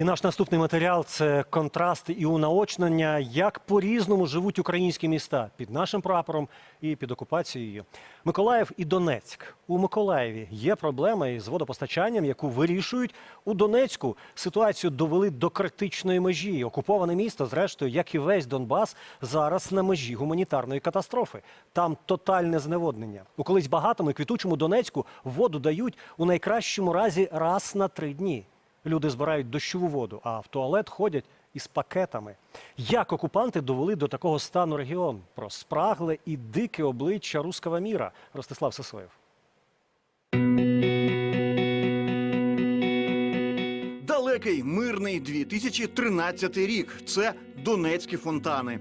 І наш наступний матеріал це контрасти і унаочнення, як по-різному живуть українські міста під нашим прапором і під окупацією. Миколаїв і Донецьк. У Миколаєві є проблема із водопостачанням, яку вирішують у Донецьку. Ситуацію довели до критичної межі. Окуповане місто, зрештою, як і весь Донбас, зараз на межі гуманітарної катастрофи. Там тотальне зневоднення. У колись багатому і квітучому Донецьку воду дають у найкращому разі раз на три дні. Люди збирають дощову воду, а в туалет ходять із пакетами. Як окупанти довели до такого стану регіон? Про спрагле і дике обличчя руского міра. Ростислав Сисоєв. Далекий мирний 2013 рік. Це донецькі фонтани.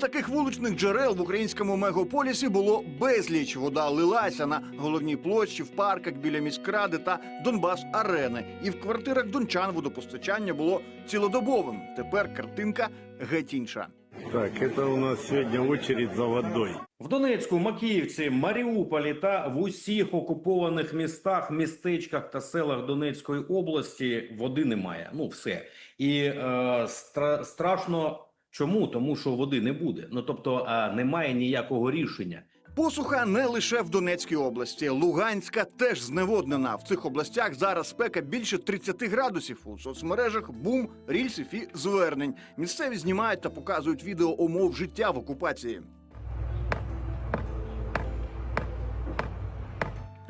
Таких вуличних джерел в українському мегаполісі було безліч. Вода лилася на головній площі, в парках біля міськради та Донбас арени. І в квартирах дончан водопостачання було цілодобовим. Тепер картинка геть інша. Так, это у нас сегодня очередь за водой. В Донецьку, Макіївці, Маріуполі та в усіх окупованих містах, містечках та селах Донецької області води немає. Ну все і е, стра- страшно. Чому? Тому що води не буде. Ну тобто немає ніякого рішення. Посуха не лише в Донецькій області. Луганська теж зневоднена. В цих областях зараз спека більше 30 градусів. У соцмережах бум рільсів і звернень. Місцеві знімають та показують відео умов життя в окупації.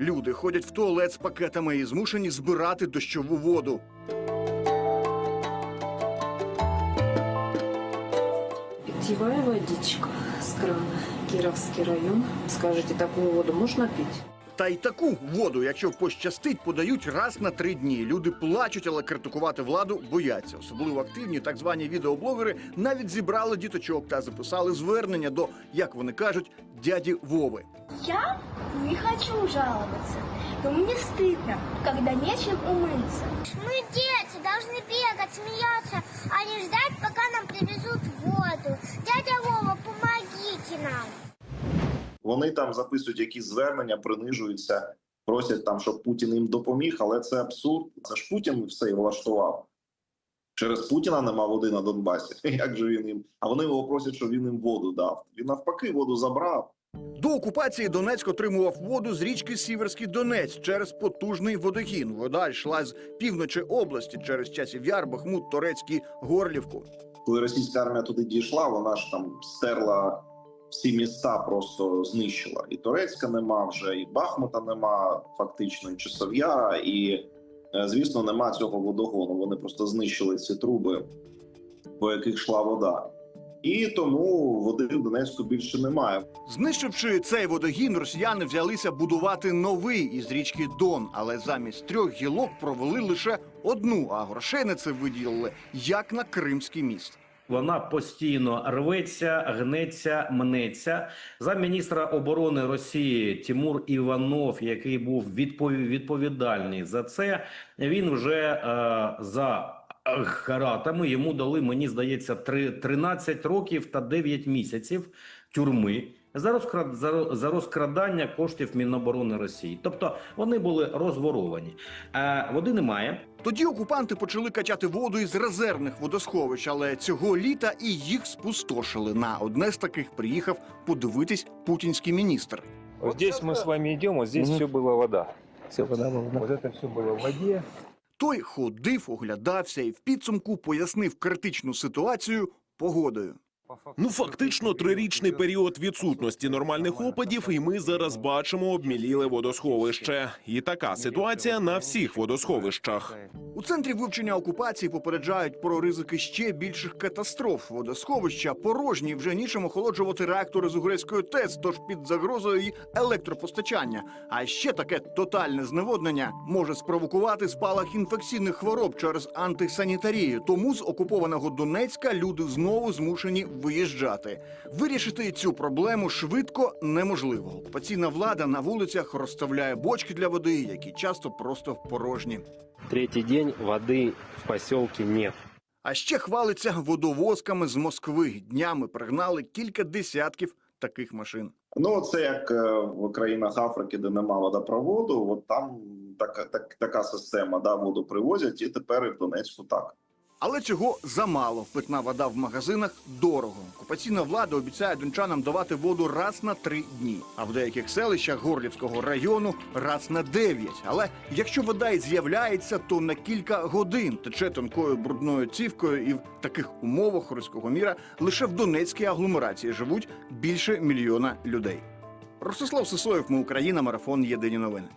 Люди ходять в туалет з пакетами і змушені збирати дощову воду. Питьевая водичка с крана. Кировский район. Скажите, такую воду можно пить? Та й таку воду, якщо пощастить, подають раз на три дні. Люди плачуть, але критикувати владу бояться. Особливо активні так звані відеоблогери навіть зібрали діточок та записали звернення до, як вони кажуть, дяді Вови. Я не хочу жаловаться, но мне стыдно, когда нечем умыться. Мы дети, должны бегать, смеяться, а не ждать, пока нам привезут воду. Дядя Вова, помогите нам. Вони там записують якісь звернення, принижуються, просять там, щоб Путін їм допоміг, але це абсурд. Це ж Путін все і влаштував. Через Путіна нема води на Донбасі. Як же він їм? А вони його просять, щоб він їм воду дав. Він навпаки воду забрав. До окупації Донецьк отримував воду з річки Сіверський Донець через потужний водогін. Вода йшла з півночі області через часів Яр, Бахмут, Торецький, Горлівку. Коли російська армія туди дійшла, вона ж там стерла всі міста, просто знищила. І Турецька нема вже, і Бахмута нема, фактично, і Часов'яра, і, е, звісно, нема цього водогону. Вони просто знищили ці труби, по яких йшла вода. І тому води в Донецьку більше немає. Знищивши цей водогін, росіяни взялися будувати новий із річки Дон, але замість трьох гілок провели лише одну, а грошей на це виділили як на Кримський міст. Вона постійно рветься, гнеться, мнеться. Замміністра оборони Росії Тимур Іванов, який був відпов- відповідальний за це, він вже е, за гаратами йому дали, мені здається, три- 13 років та 9 місяців тюрми. За, розкрад, за, за розкрадання коштів Міноборони Росії, тобто вони були розворовані. Е, води немає. Тоді окупанти почали качати воду із резервних водосховищ, але цього літа і їх спустошили. На одне з таких приїхав подивитись путінський міністр. Вот здесь мы с вами идем, вот здесь Мгм. все было вода. Все вода Вот это все было в воде. Той ходив, оглядався і в підсумку пояснив критичну ситуацію погодою. Ну, фактично, трирічний період відсутності нормальних опадів, і ми зараз бачимо обміліле водосховище. І така ситуація на всіх водосховищах. У центрі вивчення окупації попереджають про ризики ще більших катастроф. Водосховища порожні вже нічим охолоджувати реактори з угрецької ТЕЦ, тож під загрозою і електропостачання. А ще таке тотальне зневоднення може спровокувати спалах інфекційних хвороб через антисанітарію. Тому з окупованого Донецька люди знову змушені виїжджати. Вирішити цю проблему швидко неможливо. Окупаційна влада на вулицях розставляє бочки для води, які часто просто порожні. Третий день воды в поселке нет. А ще хвалиться водовозками з Москви. Днями пригнали кілька десятків таких машин. Ну, це як е, в країнах Африки, де нема водопроводу, от там така, так, така система, да, воду привозять, і тепер і в Донецьку так. Але цього замало. Питна вода в магазинах дорого. Окупаційна влада обіцяє дончанам давати воду раз на три дні, а в деяких селищах Горлівського району раз на дев'ять. Але якщо вода і з'являється, то на кілька годин тече тонкою брудною цівкою, і в таких умовах руського міра лише в Донецькій агломерації живуть більше мільйона людей. Ростислав Сисоєв, ми Україна, марафон Єдині новини.